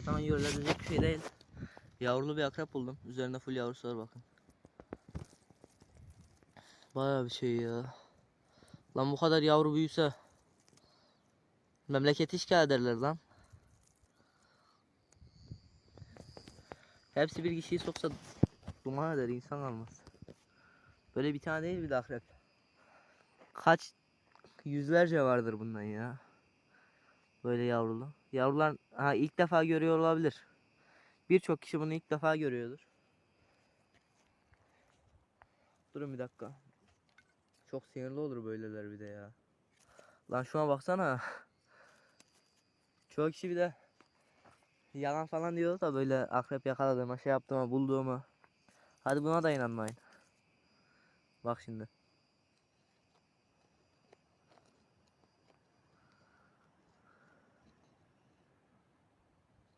zaman görülebilecek bir şey değil. Yavrulu bir akrep buldum. Üzerinde full yavrusu var bakın. Bayağı bir şey ya. Lan bu kadar yavru büyüse memleketi işgal ederler lan. Hepsi bir kişiyi soksa duman eder insan kalmaz. Böyle bir tane değil bir de akrep. Kaç yüzlerce vardır bundan ya. Böyle yavrulu. Yavrular ha ilk defa görüyor olabilir. Birçok kişi bunu ilk defa görüyordur. Durun bir dakika. Çok sinirli olur böyleler bir de ya. Lan şuna baksana. Çoğu kişi bir de yalan falan diyor da böyle akrep yakaladığıma, şey yaptığıma, bulduğuma. Hadi buna da inanmayın. Bak şimdi.